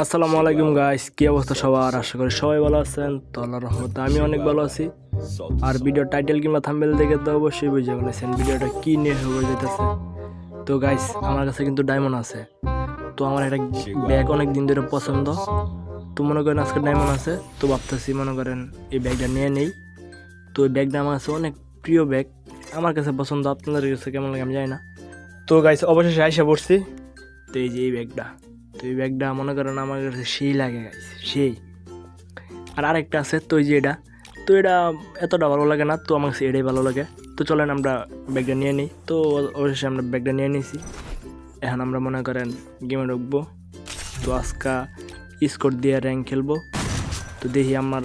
আসসালামু আলাইকুম গাইস কি অবস্থা সবার? আশা করি সবাই ভালো আছেন। তো আল্লাহর রহমতে আমি অনেক ভালো আছি। আর ভিডিও টাইটেল কিংবা থাম্বেল দেখে তো অবশ্যই বুঝে ফেলেছেন ভিডিওটা কি নিয়ে হয়ে যেতেছে। তো গাইস আমার কাছে কিন্তু ডায়মন্ড আছে। তো আমার একটা ব্যাগ অনেক দিন ধরে পছন্দ। তো মনে করেন আজকে ডায়মন্ড আছে। তো ভাবতেছি, মনে করেন এই ব্যাগটা নিয়ে নেই। তো এই ব্যাগটা আমার কাছে অনেক প্রিয় ব্যাগ আমার কাছে পছন্দ। আপনাদের কাছে কেমন লাগে আমি জানি না। তো গাইস অবশেষে আইসা পড়ছি। তো এই যে এই ব্যাগটা তো এই ব্যাগটা মনে করেন আমার কাছে সেই লাগে সেই। আর আরেকটা আছে, তো যে এটা, তো এটা এতটা ভালো লাগে না, তো আমার কাছে এটাই ভালো লাগে। তো চলেন আমরা ব্যাগটা নিয়ে নিই। তো অবশ্যই আমরা ব্যাগটা নিয়ে নিয়েছি এখন আমরা মনে করেন গেমে ঢুকবো। তো আজকা স্কোর দিয়ে র্যাঙ্ক খেলব। তো দেখি আমার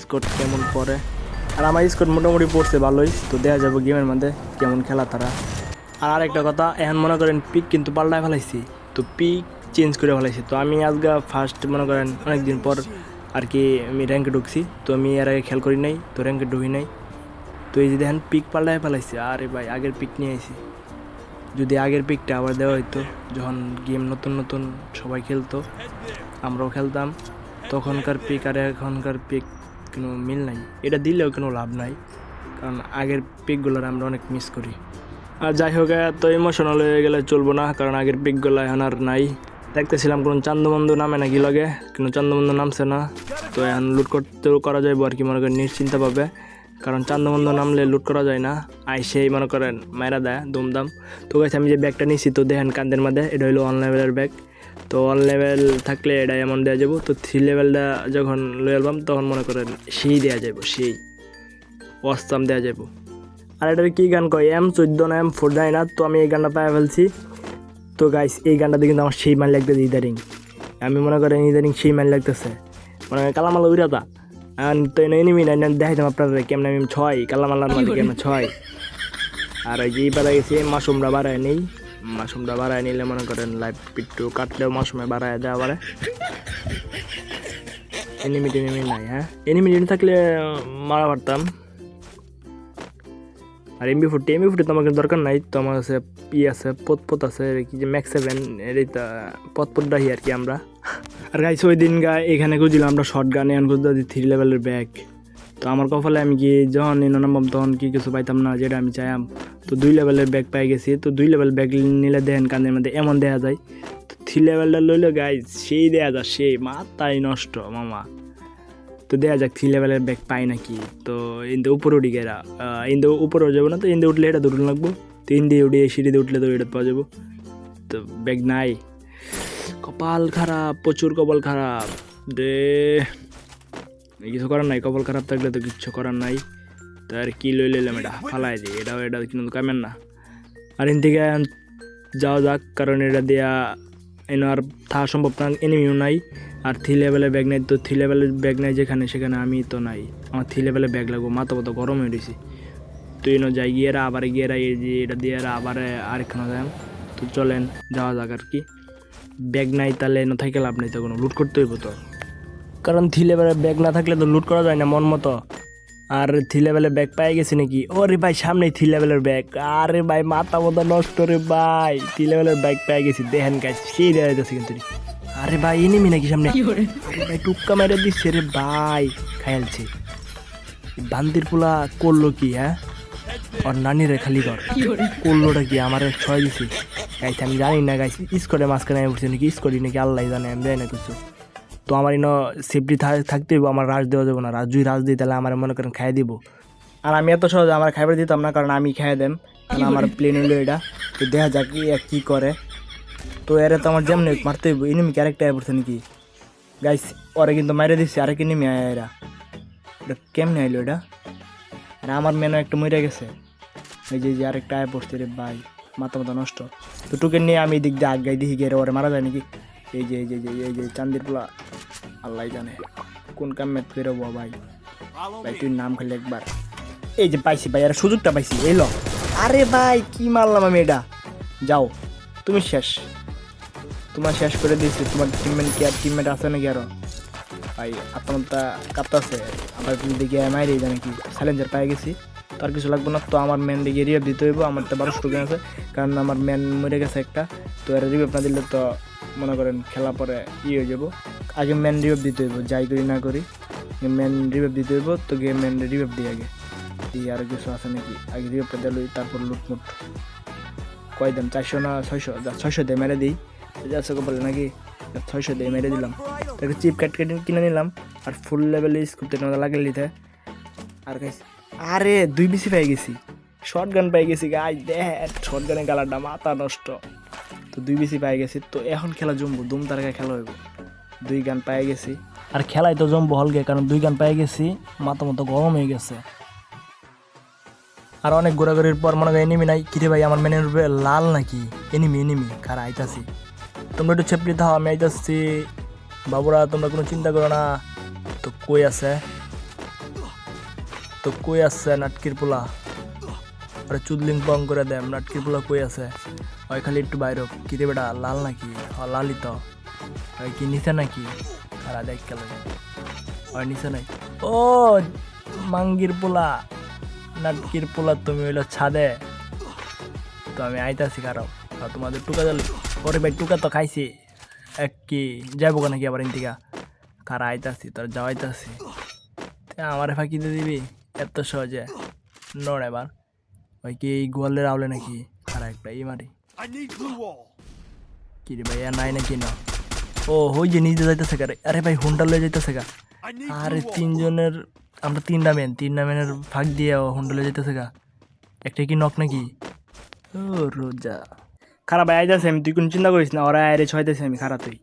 স্কোর কেমন পড়ে। আর আমার স্কোর মোটামুটি পড়ছে ভালোই। তো দেখা যাবে গেমের মধ্যে কেমন খেলা তারা। আর আরেকটা কথা, এখন মনে করেন পিক কিন্তু পাল্টায় ফেলাইছি। তো পিক চেঞ্জ করে ফেলাইছি। তো আমি আজকে ফার্স্ট মনে করেন অনেক দিন পর আর কি আমি র্যাঙ্কে ঢুকছি। তো আমি এর আগে খেয়াল করি নাই, তো র্যাঙ্কে ঢুকি নাই। তো এই যে দেখেন পিক পাল্টায় ফেলাইছি। আরে ভাই, আগের পিক নিয়ে আইছি। যদি আগের পিকটা আবার দেওয়া হইতো, যখন গেম নতুন নতুন সবাই খেলতো, আমরাও খেলতাম। তখনকার পিক আর এখনকার পিক কোনো মিল নাই। এটা দিলেও কোনো লাভ নাই। কারণ আগের পিকগুলোর আমরা অনেক মিস করি। আর যাই হোক, এত ইমোশনাল হয়ে গেলে চলবো না, কারণ আগের পিকগুলো এখন আর নাই। দেখতেছিলাম কোন চান্দবন্ধু নামে নাকি লাগে, কিন্তু চান্দবন্ধু নামছে না। তো এখন লুট করতেও করা যাইব আর কি, মনে করেন নিশ্চিন্তা পাবে কারণ চান্দবন্ধু নামলে লুট করা যায় না। আইসেই মনে করেন মায়েরা দেয়, দুমদাম। তো গেছে আমি যে ব্যাগটা নিয়েছি তো দেখেন কান্দের মধ্যে এটা হলো অন লেভেলের ব্যাগ তো অন লেভেল থাকলে এটা এমন দেওয়া যাব তো থ্রি লেভেলটা যখন লয়ে এলবাম তখন মনে করেন সেই দেওয়া যাব সেই অস্তাম দেওয়া যাব আর এটার কী গান কয়? এম চোদ্দ না এম ফোর জানি না। তো আমি এই গানটা পায়ে ফেলছি। তো গাইস এই গানটাতে কিন্তু আমার সেই মান লাগতেছে ইদারিং আমি মনে করেন ইদারিং সেই মান লাগতেছে। মনে হয় কালামালা উইরাতা তো এনিমি না দেখাইতাম আপনারা কেমন আমি ছয় কালামালার মানে কেমন ছয়। আর ওই যে এইবার গেছি মাশরুমটা বাড়ায় নেই। মাশরুমটা বাড়ায় নিলে মনে করেন লাইফ একটু কাটলেও মাশরুমে বাড়ায় দেওয়া পারে। এনিমি টেনিমি নাই হ্যাঁ? এনিমি টেনি থাকলে মারা পারতাম। আর এমবি ফোরটি এমবি ফোরটি তো আমার কাছে দরকার নাই। তো আমার ই আছে পত আছে কি যে ম্যাক্স সেভেন এই পত পত ডাহি আর কি আমরা। আর গাইস ওই দিন গা এখানে খুঁজছিলাম আমরা শর্ট গানে এখন খুঁজতে থ্রি লেভেলের ব্যাগ তো আমার কপালে আমি কি যখন নামবাম তখন কি কিছু পাইতাম না, যেটা আমি চাইলাম। তো দুই লেভেলের ব্যাগ পাই গেছি, তো দুই লেভেল ব্যাগ নিলে দেখেন কান্দের মধ্যে এমন দেখা যায়। তো থ্রি লেভেলটা লইলে গাইস সেই দেয়া যায়, সেই মাথায় নষ্ট, মামা। তো দেখা যাক থ্রি লেভেলের ব্যাগ পাই নাকি? তো ইন্দে উপরে উঠি গেরা। ইন্দে উপরে যাব না তো? ইন্দে উঠলে এটা দুটো লাগবো। তো ইন্দে উঠে সিঁড়িতে উঠলে তো এটা পাওয়া যাব। তো ব্যাগ নাই। কপাল খারাপ, প্রচুর কপাল খারাপ। দে, কিছু করার নাই। কপাল খারাপ থাকলে তো কিচ্ছু করার নাই। তো আর কি লই লইলাম এটা? ফালাই দিই এটাও, এটা কিন্তু কামেন না। আর এন থেকে যাওয়া যাক, কারণ এটা দেয়া এনে আর থাকা সম্ভব না। এনিমিও নাই। আর থ্রি লেভেলের ব্যাগ নাই, তো থ্রি লেভেলের ব্যাগ নেই যেখানে, সেখানে আমি তো নাই। আমার থ্রি লেভেলের ব্যাগ লাগবো, মাথা মতো গরম হয়ে গেছি তো এনে যাই, গিয়ে আবার গিয়ে এই যে এটা দিয়ে আবার আরেকখানে যাই তো চলেন, যাওয়া যাক আর কি। ব্যাগ নাই তাহলে এনে থেকে লাভ নেই তো কোনো লুট করতে হইব তো। কারণ থ্রি লেভেলের ব্যাগ না থাকলে তো লুট করা যায় না মন মতো। আর থ্রি লেভেলের ব্যাগ পাই গেছি নাকি? ওরে ভাই সামনে থ্রি লেভেলের ব্যাগ আরে ভাই, মাথা মতো নষ্ট রে ভাই। থ্রি লেভেলের ব্যাগ পাই গেছি, দেখেন গাছ সেই দেওয়া যাচ্ছে কিন্তু। আরে ভাই এনেমি নাকি সামনে? আরে ভাই টুক্কা মেরে দিচ্ছে রে ভাই খায়ালছে বান্দির পোলা করল কি হ্যাঁ? ওর নানি রে খালি কর? করলোটা কি আমার ছয় দিছি? গাইছে আমি জানি না গাইছি স্কোরে মাঝখানে আমি উঠছি নাকি স্কোরি নাকি আল্লাহ জানে আমি জানি না কিছু। তো আমার ইনো সেফটি থাকতে হইব আমার রাজ দেওয়া যাব না। রাজ যদি রাজ দিই তাহলে আমার মনে করেন খাই দিব। আর আমি এত সহজে আমার খাইবার দিতাম না কারণ আমি খাই দেম কারণ আমার প্লেন হইল এটা। তো দেখা যাক কি করে। তো এর তো আমার যেমন মারতে হইব ইনিমি ক্যারেক্টার পড়ছে নাকি? গাইস ওরে কিন্তু মাইরে দিচ্ছে আরেক ইনিমি আয় এরা। এটা কেমনে আইলো এটা? আর আমার মেনু একটা মরে গেছে। এই যে যে আরেকটা আয় পড়ছে রে ভাই, মাথা মাথা নষ্ট। তো টুকে নিয়ে আমি দিক দিয়ে আগাই দিই গিয়ে ওরে মারা যায় নাকি। এই যে এই যে, এই যে- চান্দির পোলা আল্লাহ জানে কোন কাম কামে ফেরবো ভাই। ভাই, তুই নাম খালি একবার। এই যে পাইছি ভাই আর সুযোগটা পাইছি, এই ল। আরে ভাই, কি মারলাম আমি এটা? যাও, তুমি শেষ। তোমার শেষ করে দিয়েছি। তোমার টিমমেট কি আর টিমমেট আছে নাকি আরও? ভাই আত্মহত্যা কাঁপতাছে। আবার দিকে মাইরে জানে কি চ্যালেঞ্জার পাই গেছি। তার কিছু লাগবে না। তো আমার ম্যান দিকে রিভাইভ দিতে হইব। আমার তো বারোশো টোকেন আছে। কারণ আমার ম্যান মরে গেছে একটা। তো এর রিভাইভ না দিলে তো মনে করেন খেলা পরে ই হয়ে যাব। আগে ম্যান রিভাইভ দিতে হইব। যাই করি না করি। ম্যান রিভাইভ দিতে হইব। তো গিয়ে ম্যান রিভাইভ দিই আগে। দিয়ে আরও কিছু আছে নাকি? আগে রিভাইভটা দিলই তারপর লুটমুট। কয় দাম চারশো না ছয়শো? ছয়শো দিয়ে মেরে দিই। যাচ্ছে বলে নাকি ছয়শো দিয়ে মেরে দিলাম। তাকে চিপ কাট কেটে কিনে নিলাম, আর ফুল লেভেলে স্কুপতে মধ্যে লাগিয়ে নিতে আর গাইছি আরে দুই বিসি পেয়ে গেছি। শর্ট গান পেয়ে গেছি গাই দেখ শর্ট গানের কালারটা মাথা নষ্ট। তো দুই বিসি পেয়ে গেছি, তো এখন খেলা জমবো, দুম তারকা খেলা হইব। দুই গান পেয়ে গেছি। আর খেলায় তো জমবো হলগে, কারণ দুই গান পেয়ে গেছি, মাথা মতো গরম হয়ে গেছে। আর অনেক ঘোরাঘুরির পর মনে হয় এনিমি নাই। কিরে ভাই, আমার মেনের রূপে লাল নাকি? এনিমি এনিমি খারা আইতাছি। তোমরা একটু চেপড়ি থাও আমি আইতাছি। বাবুরা, তোমরা কোনো চিন্তা করো না। তো কই আছে? তো কই আছে নাটকির পোলা? আরে চুদলিং পং করে দেম, নাটকির পোলা কই আছে? ওই খালি একটু বাইরে কিরে বেটা, লাল নাকি? লালই তো। ওই কি, নিচে নাকি? খারা দেখ গেল। ওই নিচে নাই। ও, মাঙ্গির পোলা। নাটকির পোলা তুমি হইল ছাদে। তো আমি আইতাছি, কারও। আর তোমাদের টুকা জালি ওরে ভাই টুকা তো খাইছি। এক কি যাইব নাকি আবার ইন্তিকা কারা আইতাছি তোর যাওয়াইতাছি আমারে ফাঁকি দিয়ে দিবি? এত সহজে। নড় এবার। ওই কি এই গোয়ালের আউলে নাকি? খারা একটা এই মারি. কি রে ভাই আর নাই নাকি না? ও হই যে নিজে যাইতেছে গা রে। আরে ভাই হুন্ডা লয়ে যাইতেছে গা। আরে তিনজনের আমরা তিনটা মেন তিনটা মেনের ফাঁক দিয়ে ও হুন্ডা লয়ে যাইতেছে গা। একটা কি নক নাকি? ও রোজা। খারাপ ভাই আইতাছে আমি তুই কোন চিন্তা করিস না, ওরা আরে ছয়তেছে আমি খারাপ তুই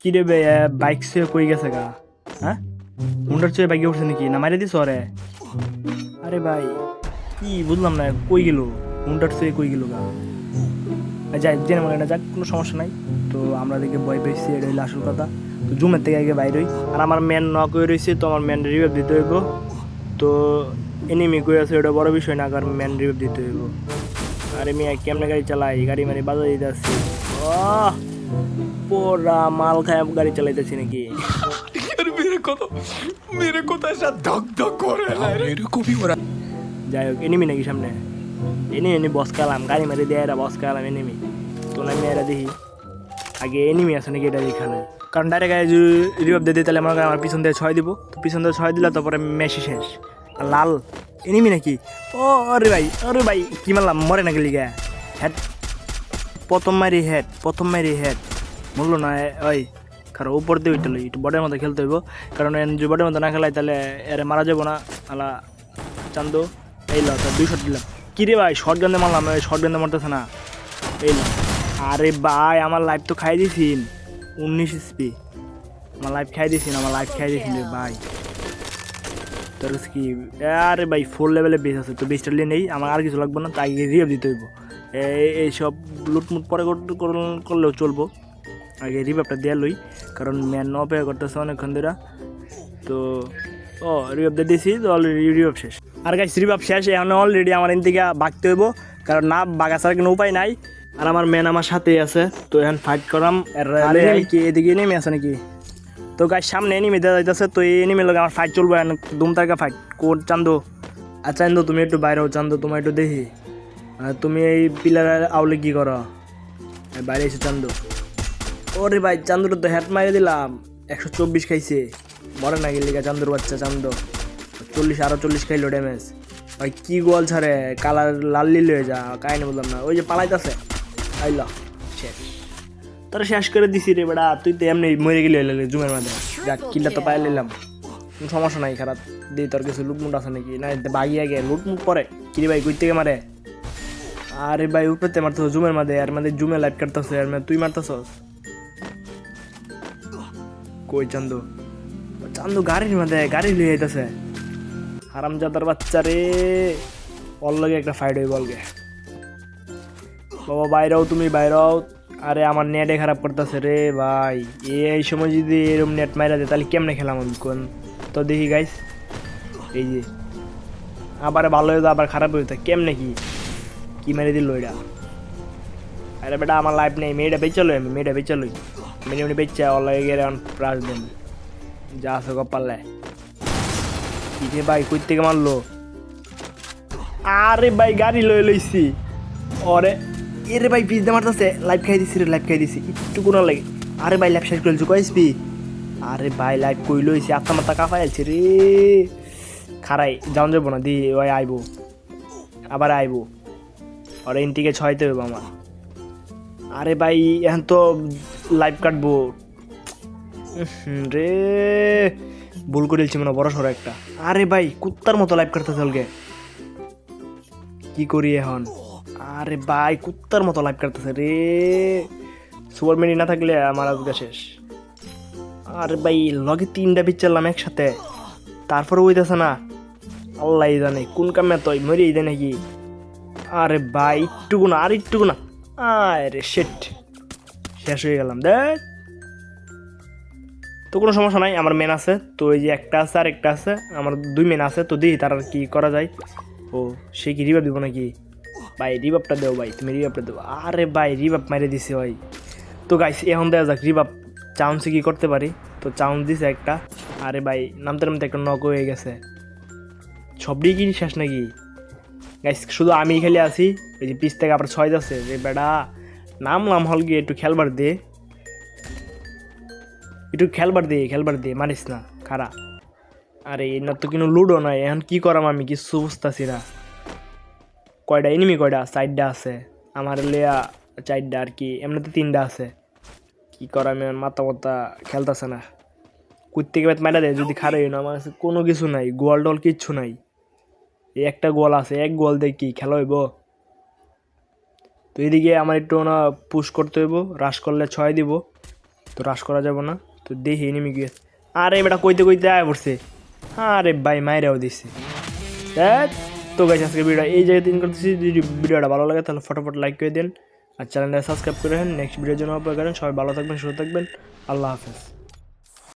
কি রে বাইক সে কই গেছে গা? হ্যাঁ? হুন্ডার চেয়ে বাইকে উঠছে নাকি? না মারি দিস ওরে? আরে ভাই, কি বুঝলাম না, কই গেল? হুন্ডার চেয়ে কই গেল গা? যাই, জেনে মনে না, যাক, কোনো সমস্যা নাই। তো আমরা দেখে ভয় পেয়েছি, এটা হইল আসল কথা। তো জুমের থেকে আগে বাইর হই। আর আমার ম্যান নক হয়ে রয়েছে তো আমার ম্যান রিভাইভ দিতে হইব। তো এনিমি কই আছে ওটা বড় বিষয় না, কারণ ম্যান রিভাইভ দিতে হইব। আরে মিয়া কেমনে গাড়ি চালাই? গাড়ি মানে বাজার দিতেছি। পোড়া মাল খায় গাড়ি চালাইতেছি নাকি? ধক ধক করে কপি পোরা যাই হোক এনিমি নাকি সামনে? এনে এনে বস কালাম গাড়ি মারি দেয় এরা বস কালাম এনিমি তো আমি এরা দেখি। আগে এনিমি আছে নাকি এটা এখানে কারণ ডাইরেক্ট রিভাব দিয়ে দিই তাহলে আমার আমার পিছন দিয়ে ছয় দিব। তো পিছন দিয়ে ছয় দিলে তারপরে মেশি শেষ। লাল। এনিমি নাকি? ও আরে ভাই আরে ভাই, কি মারলাম? মরে নাকি লিগা হেড। প্রথম মারি হেড প্রথম মারি হেড। বলল না ওই কারণ উপর দিয়ে উঠতে একটু বডের মধ্যে খেলতে হইব। কারণ যদি বডের মধ্যে না খেলাই, তাহলে এরে মারা যাব না। আলা, চান্দু, এই লো তার দুই শট দিলাম। কি রে ভাই শর্ট গানে মারলাম শর্ট গানে মারতেছে না। এই লো। আরে ভাই, আমার লাইফ তো খাই দিয়েছিন। উনিশ স্পি আমার লাইফ খাই দিয়েছিন, আমার লাইফ খাই দিয়েছিন রে ভাই। তোর কাছে কি আরে ভাই ফোর লেভেলে বেস আছে তো বেসটা নিয়ে নেই আমার আর কিছু লাগবে না তাই রিয়াব দিতে হইব। এই- এইসব লুটমুট পরে কর- কর- করলেও চলবো। আগে রিভাবটা দেওয়া লই কারণ ম্যান অপেক্ষা করতেছে অনেকক্ষণ ধরে। তো ও রিভাব দিয়ে দিয়েছি তো অলরেডি রিভাব শেষ। আর গাইস রিভাব শেষ এখন অলরেডি আমার এন থেকে বাগতে হইব কারণ না বাগা ছাড়া কোনো উপায় নাই। আর আমার ম্যান আমার সাথেই আছে তো এখন ফাইট করাম। আর কি এদিকে এনিমি আছে নাকি? তো গাইস সামনে এনিমি দেওয়া যাইতেছে, তো এই এনিমির লগে আমার ফাইট চলবো দুম তারকা ফাইট কোন চান্দো। আর চান্দো, তুমি একটু বাইরে হও, চান্দো তোমার একটু দেখি। তুমি এই পিলার আউলে কি করো? বাইরে এসে, চান্দো। ওরে ভাই, চান্দুর তো হ্যাট মারে দিলাম। একশো চব্বিশ খাইছে। মরে না গেলি চান্দুর বাচ্চা, চান্দ। চল্লিশ আরও চল্লিশ খাইলো ড্যামেজ ভাই, কি গোয়াল ছাড়ে? কালার লাল লিল হয়ে যা, কাহিনি বললাম না। ওই যে পালাইতাছে। আইল। তোরা শেষ করে দিছি রে বেড়া। তুই তো এমনি মরে গেলি জুমের মাঝে। যাক কিল্লা তো পাই নিলাম সমস্যা নাই, খারাপ। দিই তোর কিছু লুটমুট আছে নাকি? না বাগি আগে। লুটমুট পরে। কিরে ভাই, কই থেকে মারে? আরে ভাই, উপরে মারতেছ জুমের মাঝে। আর মাঝে জুমে লাইট কাটতেছে, আর মানে তুই মারতেছস। কই চান্দু? চান্দু গাড়ির মধ্যে গাড়ি লিয়ে যাইতেছে হারামজাদার বাচ্চা রে। ওর লগে একটা ফাইট হয়ে বলগে বাবা, বাইরেও তুমি, বাইরেও। আরে আমার নেটে খারাপ করতেছে রে ভাই। এই সময় যদি এরকম নেট মাইরা দেয়, তাহলে কেমনে খেলাম আমি কোন? তো দেখি গাইস এই যে। আবার ভালো হয়ে আবার খারাপ যায় কেমনে কি? কি মেরে দিল এটা? আরে বেটা, আমার লাইফ নেই, মেয়েটা বেচালো আমি, মেয়েটা বেচালোই মেনে উনি বেচা লাগে গেলে এখন প্রাইজ দেন। যা আছে কপালে। কি ভাই, কই থেকে মারলো? আরে ভাই, গাড়ি লয়ে লইছি। ওরে এরে ভাই পিস দিয়ে মারতেছে। লাইফ খাই দিছি রে লাইফ খাই দিছি। একটু কোনো লাগে। আরে ভাই লাইভ শেষ করেছি কইসবি আরে ভাই লাইভ কই হইছে আত্মা মাথা কাফাই আছে রে। খারাই, যাওন যাব না, দি, ওই আইবো। আবার আইবো। আর ইনটিকে ছয়তে হইব আমার। আরে ভাই, এখন তো লাইভ কাটবো। রে। ভুল করেছি মনে হয়, বড় সড়ো একটা। আরে ভাই, কুত্তার মতো লাইভ কাটতে চলগে কি করি এখন? আরে ভাই, কুত্তার মতো লাইভ কাটতেছে রে। সুপার মিনি না থাকলে আমার আজকে শেষ। আরে ভাই, লগে তিনটা পিচ্ছালাম একসাথে। তারপরে হইতেছে না, আল্লাহ জানে কোন কামে তো মরে দেয় নাকি। আরে ভাই, একটুকু না, আর একটুকু না। আরে শেট শেষ হয়ে গেলাম, দেখ। তো কোনো সমস্যা নাই, আমার মেন আছে। তো এই যে একটা আছে আর একটা আছে, আমার দুই মেন আছে, তো দিই তার আর কি করা যায়। ও, সে কি রিভাব দিব নাকি? ভাই রিভাবটা দেও ভাই, তুমি রিভাবটা দেবো আরে ভাই রিভাব মারে দিছে ভাই। তো গাইস এখন দেওয়া যাক রিভাব চাউন্সে কি করতে পারি। তো চাউন্স দিছে একটা। আরে ভাই, নামতে নামতে একটা নক হয়ে গেছে। সবটি কি শেষ নাকি? গাইস শুধু আমি খেলে আছি। এই যে পিস থেকে আবার ছয় যাচ্ছে। যে বেটা নামলাম হল গিয়ে একটু খেলবার দে। একটু খেলবার দে খেলবার দে মানিস না খারা আরে না তো কোনো লুডো নাই। এখন কি করাম আমি? কিছু বুঝতেছি না। কয়টা? এনিমি কয়টা? চারটা আছে। আমার লেয়া চারটা আর কি। এমনিতে তিনটা আছে। কি করাম এখন মাথা মাথা খেলতেছে না। কুত্তে গেলে মারা দেয়, যদি খারাই না আমার কাছে কোনো কিছু নাই। গোয়াল টল কিচ্ছু নাই। এই একটা গোয়াল আছে। এক গোয়াল দিয়ে কি খেলা হইব? তো এদিকে আমার একটু না পুশ করতে হইব। রাশ করলে ছয় দিব। তো রাশ করা যাব না। তো দেখি এনিমি গিয়ে আরে বেটা কইতে কইতে আয় পড়ছে। আরে ভাই মায়েরাও দিছে। দেখ। তো গাইছে আজকে ভিডিও এই জায়গায় দিন করতেছি। যদি ভিডিওটা ভালো লাগে, তাহলে ফটোফট লাইক করে দিন। আর চ্যানেলটা সাবস্ক্রাইব করে নেন নেক্সট ভিডিওর জন্য অপেক্ষা করেন। সবাই ভালো থাকবেন, সুস্থ থাকবেন। আল্লাহ হাফেজ।